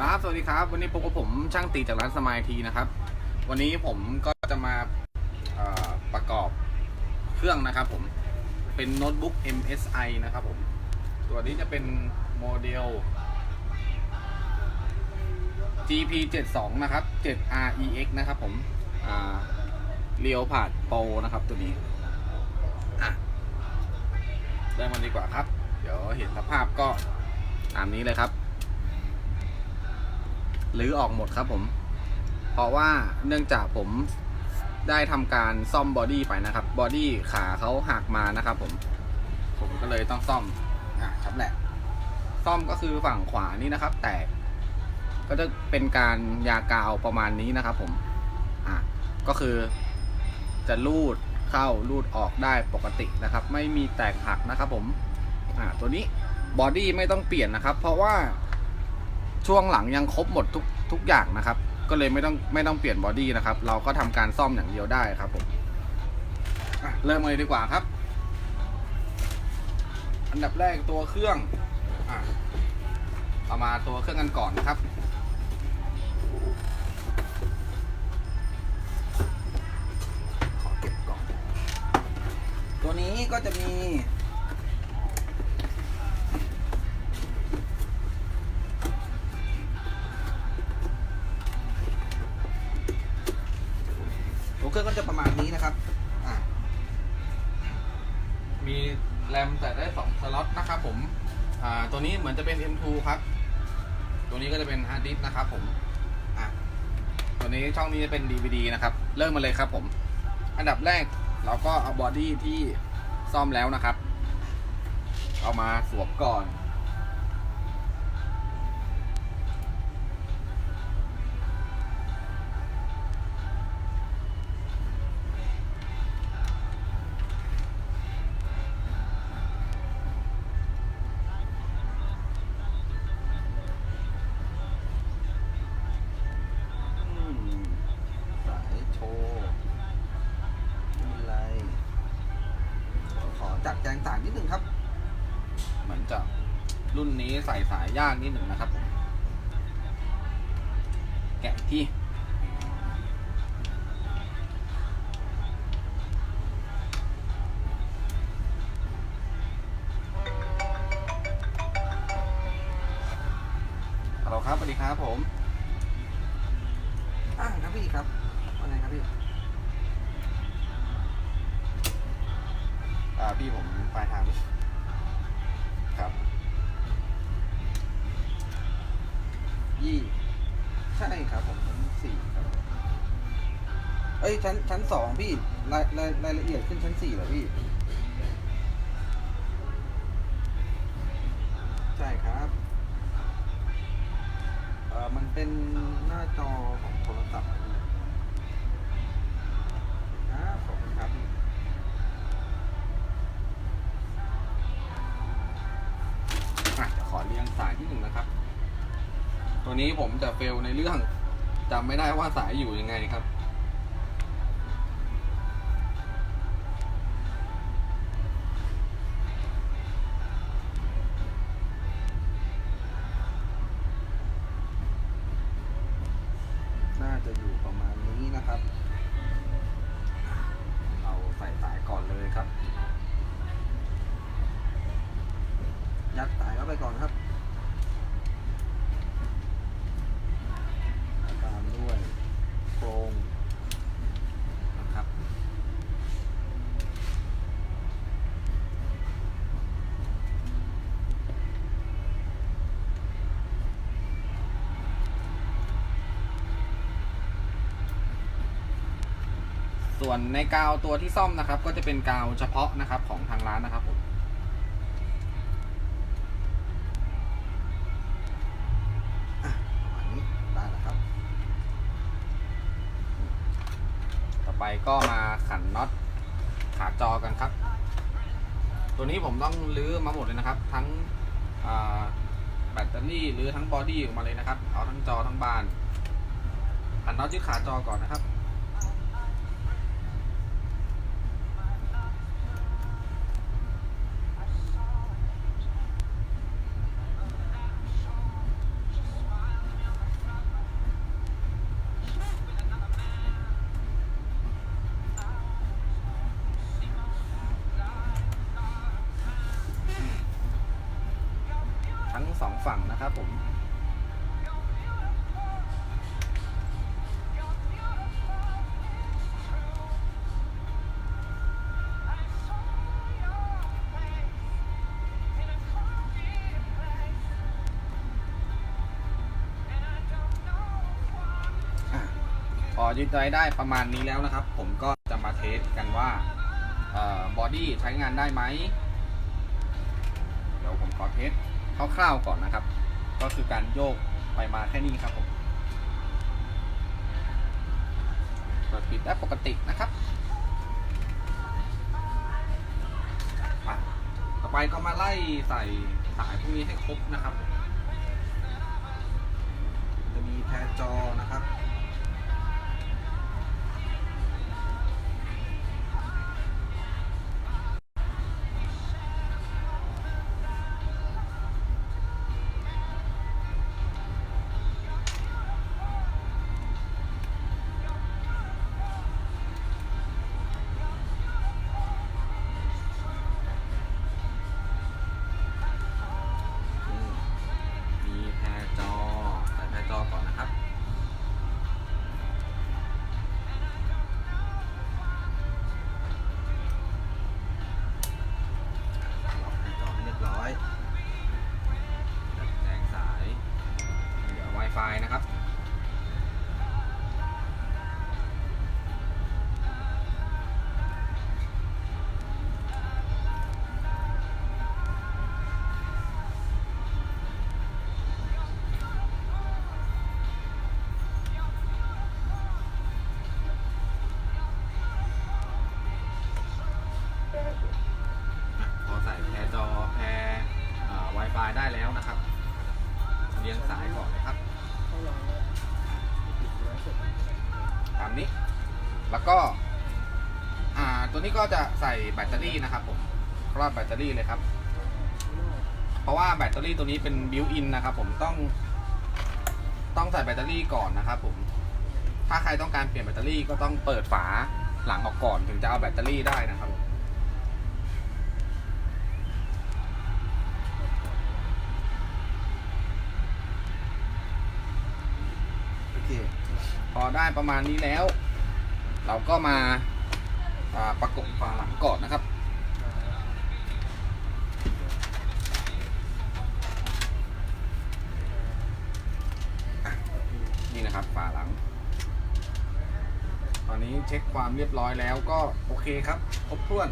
ครับสวัสดีครับ วันนี้พบกับผมช่างตีจากร้านสมายทีนะครับ วันนี้ผมก็จะมาประกอบเครื่องนะครับผมเป็นโน้ตบุ๊ก MSI นะครับผมตัวนี้จะเป็นโมเดล GP 7 2 นะครับ 7REX นะครับผมเรียวผ่าดโปรนะครับตัวนี้อะเริ่มกันดีกว่าครับ เดี๋ยวเห็นสภาพก็ตามนี้เลยครับ รือออกหมดครับผม เพราะว่าเนื่องจากผมได้ทำการซ่อมบอดี้ไปนะครับบอดี้ขาเขาหักมานะครับผม ผมก็เลยต้องซ่อมอะครับแหละ ซ่อมก็คือฝั่งขวานี่นะครับ แตก ก็จะเป็นการยากาวประมาณนี้นะครับ ผมอะก็คือจะลูดเข้าลูดออกได้ปกตินะครับ ไม่มีแตกหักนะครับ ผมอะตัวนี้บอดี้ไม่ต้องเปลี่ยนนะครับ เพราะว่า ช่วงหลังยังครบหมดทุกทุกอย่างนะครับ ก็เลยไม่ต้องไม่ต้องเปลี่ยนบอดี้นะครับ เราก็ทำการซ่อมอย่างเดียวได้ครับผมเริ่มเลยดีกว่าครับ อันดับแรกตัวเครื่องอะเอามาตัวเครื่องกันก่อนนะครับขอเก็บก่อนตัวนี้ก็จะมี ตัวนี้เหมือนจะเป็น M2 ครับ ตัวนี้ก็จะเป็นฮาร์ดดิสนะครับผมอะตัวนี้ช่องนี้จะเป็น DVD นะครับ เริ่มมาเลยครับผม อันดับแรกเราก็เอาบอดี้ที่ซ่อมแล้วนะครับ เอามาสวมก่อน แกะที่ สองพี่รายรายรายละเอียดขึ้นชั้นสี่เหรอพี่ ใช่ครับเอ่อมันเป็นหน้าจอของโทรศัพท์ครับขอบคุณครับอะเดี๋ยวขอเรียงสายที่หนึ่งนะครับ ตัวนี้ผมจะเฟลในเรื่องจำไม่ได้ว่าสายอยู่ยังไงครับ อยู่ประมาณนี้นะครับเอาใส่สายก่อนเลยครับ ยัดสายเข้าไปก่อนครับตามด้วยโครงนะครับ ส่วนในกาวตัวที่ซ่อมนะครับ ก็จะเป็นกาวเฉพาะนะครับของทางร้านนะครับผมอะประมาณนี้ได้แล้วครับต่อไปก็มาขันน็อตขาจอกันครับ ตัวนี้ผมต้องลื้อมาหมดเลยนะครับ ทั้งแบตเตอรี่หรือทั้งบอดี้ออกมาเลยนะครับ เอาทั้งจอทั้งบานขันน็อตยึดขาจอก่อนนะครับ สองฝั่งนะครับผมพอยึดไว้ได้ประมาณนี้แล้วนะครับ ผมก็จะมาเทสกันว่าบอดี้ใช้งานได้ไหม เดี๋ยวผมขอเทส คร่าวๆก่อนนะครับ ก็คือการโยกไปมาแค่นี้ครับผมเปิดปิดได้ปกตินะครับต่อไปก็มาไล่ใส่สายพวกนี้ให้ครบนะครับ จะมีแทรจอนะครับ ก็อ่าตัวนี้ก็จะใส่แบตเตอรี่นะครับผมครอบแบตเตอรี่เลยครับ เพราะว่าแบตเตอรี่ตัวนี้เป็นบิวอินนะครับผมต้อง ต้องใส่แบตเตอรี่ก่อนนะครับผมถ้าใครต้องการเปลี่ยนแบตเตอรี่ก็ต้องเปิดฝาหลังออกก่อนถึงจะเอาแบตเตอรี่ได้นะครับผมโอเคพอได้ประมาณนี้แล้ว เราก็มาประกบฝาหลังก่อนนะครับ นี่นะครับฝาหลัง ตอนนี้เช็คความเรียบร้อยแล้วก็โอเคครับ ครบถ้วน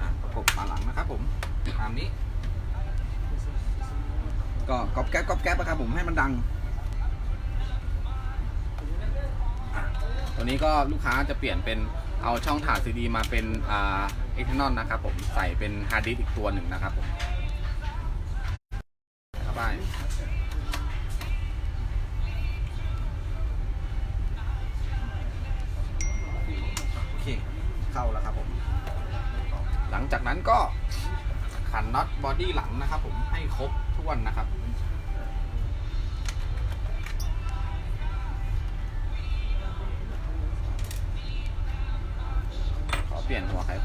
อะประกบฝาหลังนะครับผมตามนี้ ก็ก๊อบแก๊บก๊อบแก๊บนะครับผมให้มันดังอะตัวนี้ก็ลูกค้าจะเปลี่ยนเป็นเอาช่องถ่านซีดีมาเป็นอ่าเอ็กซ์นอนนะครับผมใส่เป็นฮาร์ดดิสก์อีกตัวหนึ่งนะครับผมเข้าไปโอเคเข้าแล้วครับผม หลังจากนั้นก็ขันน็อตบอดี้หลังนะครับผมให้ครบทุกวันนะครับ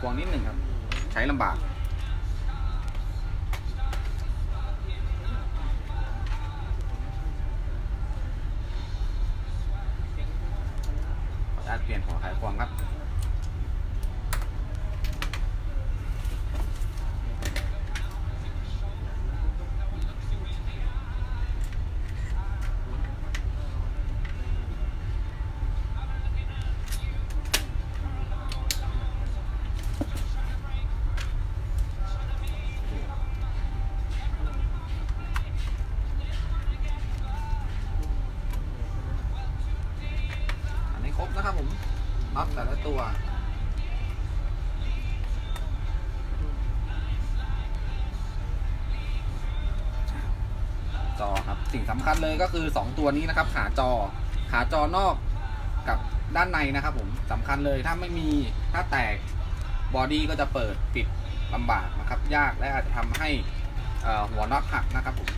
กวไขควงนิดหนึ่งครับ ใช้ลำบาก ตัว จอครับ สิ่งสำคัญเลยก็คือ 2 ตัวนี้นะครับ ขาจอ ขาจอนอกกับด้านในนะครับผมสำคัญเลยถ้าไม่มีถ้าแตกบอดี้ก็จะเปิดปิดลำบากนะครับ ยากและอาจจะทำให้หัวน็อตหักนะครับผม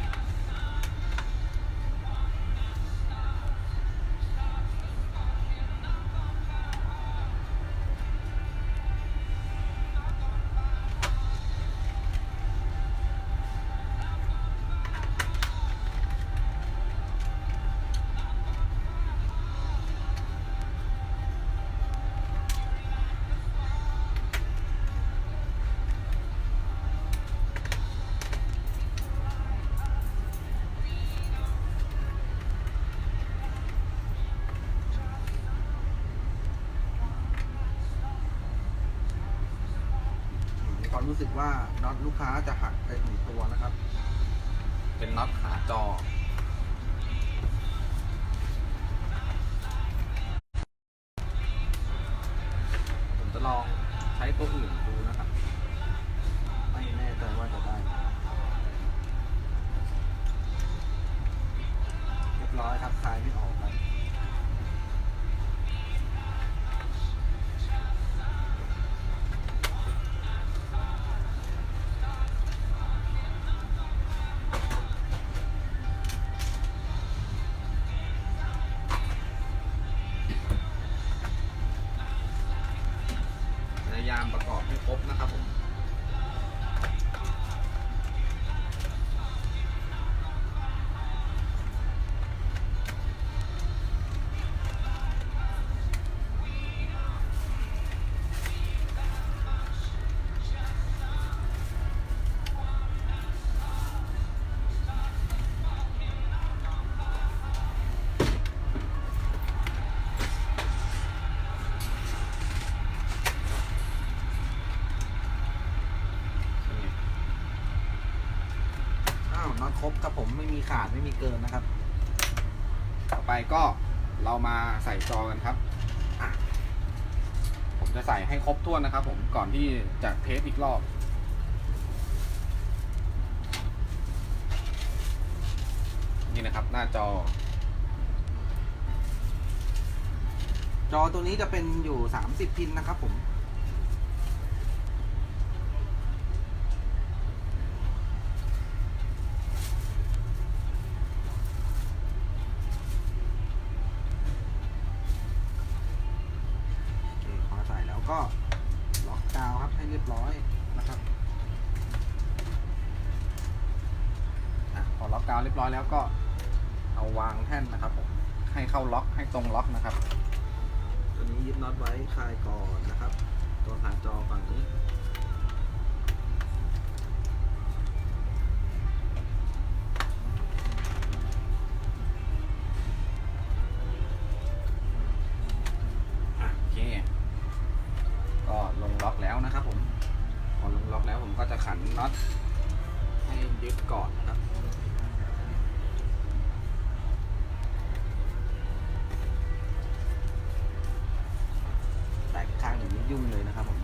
รู้สึกว่าน็อตลูกค้าจะหักไปหนึ่งตัวนะครับ เป็นน็อตขาจอ บครับผมไม่มีขาดไม่มีเกินนะครับ ต่อไปก็เรามาใส่จอกันครับผมจะใส่ให้ครบถ้วนนะครับ ผมก่อนที่จะเทสอีกรอบนี่นะครับหน้าจอ จอตัวนี้จะเป็นอยู่ 30 พินนะครับผม ก็ล็อกกาวครับให้เรียบร้อยนะครับพอล็อกกาวเรียบร้อยแล้วก็เอาวางแท่นนะครับผมให้เข้าล็อกให้ตรงล็อกนะครับ ตัวนี้ยึดน็อตไว้คลายก่อนนะครับ ตัวขาจอฝั่งนี้ น็อตให้ยึดก่อนนะครับแตกข้างอย่างนี้ยุ่งเลยนะครับผม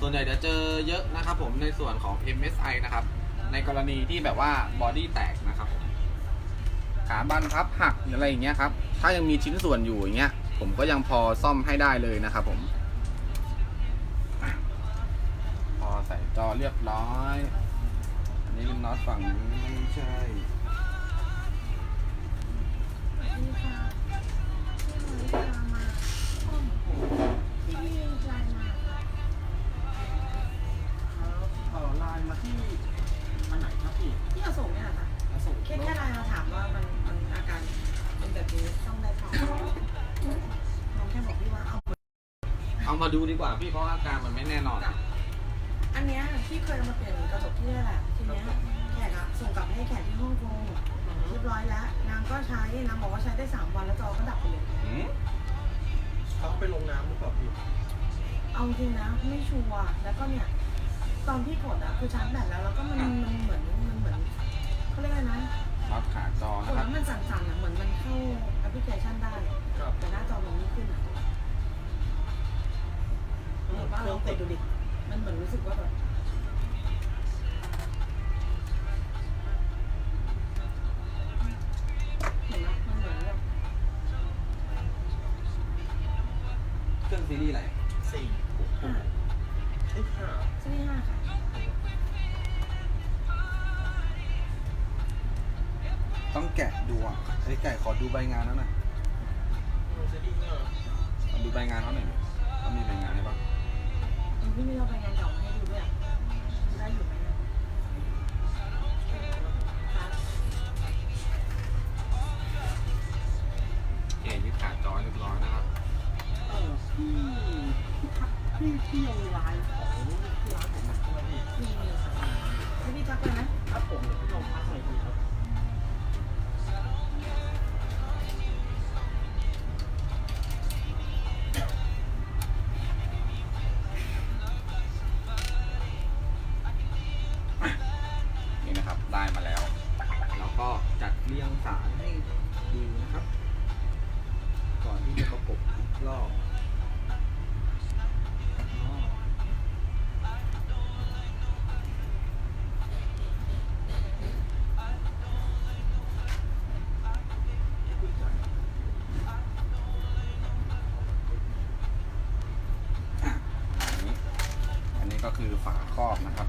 ส่วนใหญ่จะเจอเยอะนะครับผมในส่วนของ MSI นะครับ ในกรณีที่แบบว่าบอดี้แตก ขาบันพับหักหรืออะไรอย่างเงี้ยครับ ถ้ายังมีชิ้นส่วนอยู่อย่างเงี้ย ผมก็ยังพอซ่อมให้ได้เลยนะครับผมอะพอใส่จอเรียบร้อย อันนี้เป็นน็อตฝั่งนี้ไม่ใช่นี่ค่ะที่มาริกามาห้องที่พี่ใจมาค่ะเออไลน์มาที่อันไหนครับพี่ที่อโศกเนี่ยแหละค่ะ อโศกแค่แค่ไลน์มาถามว่ามันมันอาการเป็นแบบนี้ต้องได้เปล่าน้องแค่บอกพี่ว่าเอาเอามาดูดีกว่าพี่เพราะอาการมันไม่แน่นอน อันเนี้ยพี่เคยเอามาเปลี่ยนกระจกที่นี่แหละทีเนี้ยแขกอะส่งกลับให้แขกที่ฮ่องกงเรียบร้อยแล้ว นางก็ใช้นางบอกว่าใช้ได้สามวันแล้วจอก็ดับไปเลยอืมเขาไปลงน้ำหรือเปล่าพี่เอาจริงนะไม่ชัวร์แล้วก็เนี่ย ตอนที่กดอะคือชาร์จแบตแล้วแล้วก็มันมันเหมือนมัน เหมือนเขาเรียกอะไรนะน็อตขาจอกดนะคแล้รับวมันสั่นๆอะเหมือนมันเข้าแอปพลิเคชันได้ ครับ แต่หน้าจอมันไม่ขึ้นอะเออป้าลองกดดูดิ มันเหมือนรู้สึกว่าแบบเห็นไหมมันเหมือนแบบเครื่องซีรีส์อะไรสี่ห้าเอ้ยห้าซีรีส์ห้าค่ะ ต้องแกะดูอะไอ้ยไก่ขอดูใบงานนั้นหน่อยขอดูใบงานเขาหน่อยดิเขามีใบงานให้ปะมันพี่ไม่เอาไปงานเก่ามาให้ดูด้วยอะได้อยู่ไหมอะครับโอเคยึดขาจอเรียบร้อยนะครับ เออพี่พี่ทักพี่พี่ยังไลน์ คือฝาครอบนะครับ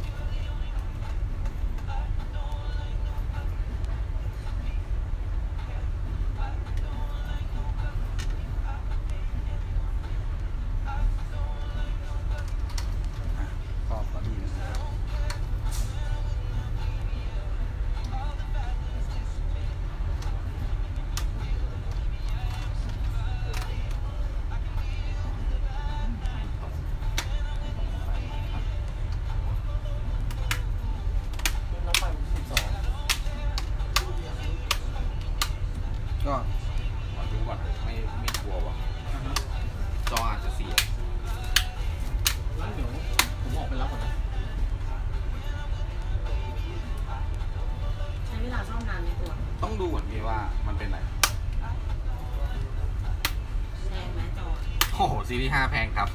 อ้โหซีรีส์5แพงครับ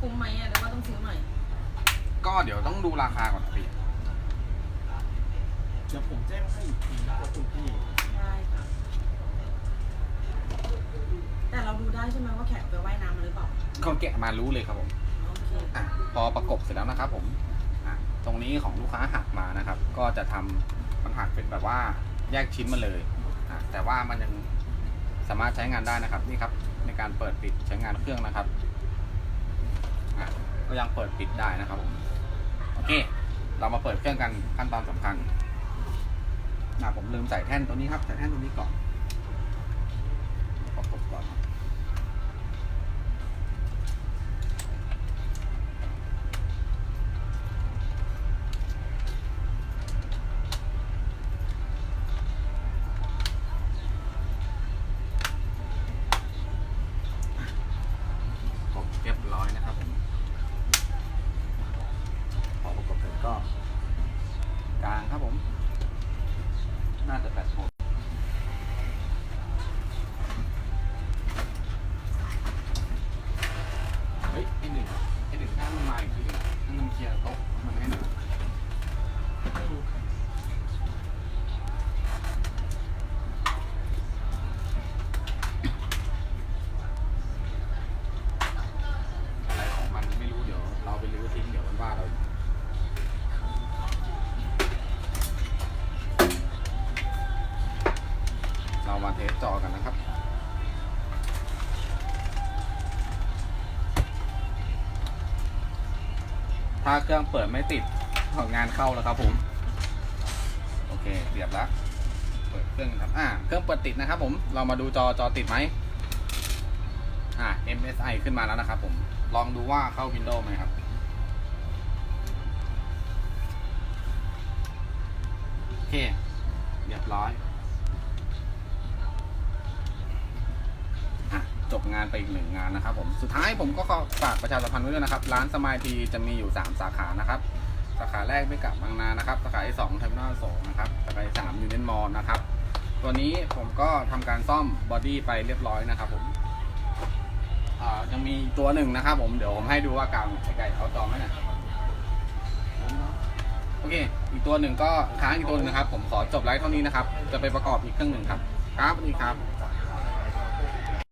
คุ้มไหมอะหรือว่าต้องซื้อใหม่ ก็เดี๋ยวต้องดูราคาก่อนนะพี่เดี๋ยวผมแจ้งให้อีกทีนะครับคุณพี่ได้ค่ะ แต่เราดูได้ใช่ไหมว่าแขกไปว่ายน้ำมาหรือเปล่าคนแกะมารู้เลยครับผมโอเคอะพอประกบเสร็จแล้วนะครับผมอะตรงนี้ของลูกค้าหักมานะครับ ก็จะทำมันหักเป็นแบบว่าแยกชิ้นมาเลยอะแต่ว่ามันยังสามารถใช้งานได้นะครับนี่ครับ ในการเปิดปิดใช้งานเครื่องนะครับก็ยังเปิดปิดได้นะครับผมโอเค เรามาเปิดเครื่องกันขั้นตอนสำคัญนะผมลืมใส่แท่นตัวนี้ครับใส่แท่นตัวนี้ก่อน ถ้าเครื่องเปิดไม่ติดงานเข้าแล้วครับผม โอเคเรียบแล้วเปิดเครื่องครับ อ่า เครื่องเปิดติดนะครับผม เรามาดูจอจอติดไหมอ่า MSI ขึ้นมาแล้วนะครับผม ลองดูว่าเข้า Windows ไหมครับ โอเค เรียบร้อย อะ จบงานไปอีกหนึ่งงานนะครับผมสุดท้ายผมก็ขอฝากประชาสัมพันธ์ไว้ด้วยนะครับ ร้านสมายทีจะมีอยู่ 3 สาขานะครับ สาขาแรกไม่กลับบางนานะครับ สาขาที่2เทอร์มินอลสนะครับสาขาที่3ยูเนียนมอลนะครับ ตัวนี้ผมก็ทำการซ่อมบอดี้ไปเรียบร้อยนะครับผมยังมีตัวหนึ่งนะครับ ผมเดี๋ยวผมให้ดูว่ากลางไกลๆเขาจองไหมนะโอเค อีกตัวหนึ่งก็ค้างอีกตัวหนึงนะครับ ผมขอจบไลฟ์เท่านี้นะครับ จะไปประกอบอีกเครื่องหนึ่งครับ ครับสวัสดีครับ